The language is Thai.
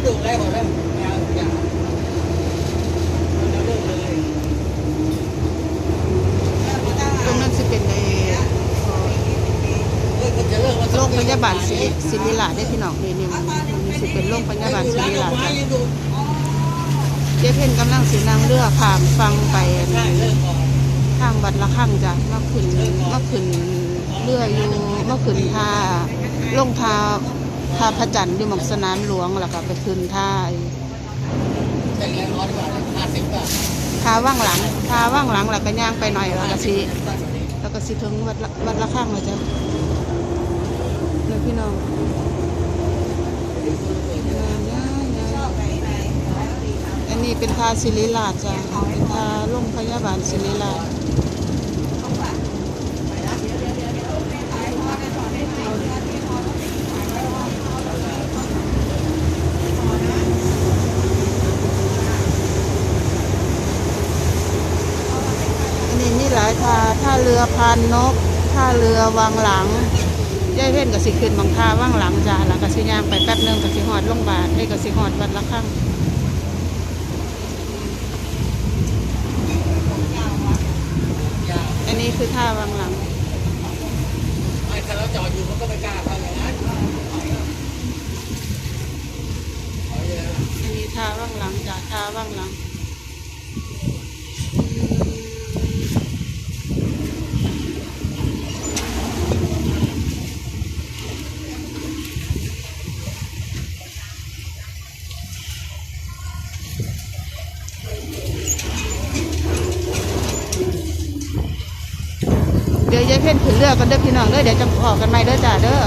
ระดูกได้หมดแล้วแมวทุกอย่างแล้วเลิกเลยตรงนั้นสิเป็นในเลิกก็จะเลิกว่าโรงพยาบาลศิริศิริราชได้พี่น้องนี่นี่มันมันสิเป็นโรงพยาบาลศิริราชจ้ะยังดูเจ๊เพ่นกำลังสินังเรือข้ามฟังไปใช่เลิกก่อนทางวัดละข้างจ้ะมาขึ้นมาขึ้นเรืออยู่มาขึ้นท่าลงท่า ท่าพระจันทร์อยู่หมองสนามหลวงแล้วก็ไปขึ้นท่าแต่เงินร้อยกว่าห้าสิบบาท่าว่างหลังท่าว่างหลังแล้วก็ย่างไปหน่อยแล้วก็สิแล้วก็สิถึงวัดละวัดละข้างเลยจ้ะนี่พี่น้องอันนี้เป็นท่าศิริราชจ้ะเป็นท่าโรงพยาบาลศิริราช อันนี้มีหลายท่าท่าเรือพานนกท่าเรือวางหลังยายเพ่นกับสิขึ้นบางท่าว่างหลังจ้าแล้วก็สิย่างไปแป๊บหนึงกับสิหอดโรงพยาบาลให้กับสิหอดวัดละข้างอันนี้คือท่าวางหลังไอ้ถ้าเราจอดอยู่มันก็ไม่กล้าทำอย่างนั้นเอาเยอะอันนี้ท่าว่างหลังจ้าท่าว่างหลัง เดี๋ยวยายเพ่นขึ้นเรือกันเด้อพี่น้องเด้อเดี๋ยวจะพอกันใหม่เด้อจ้าเด้อ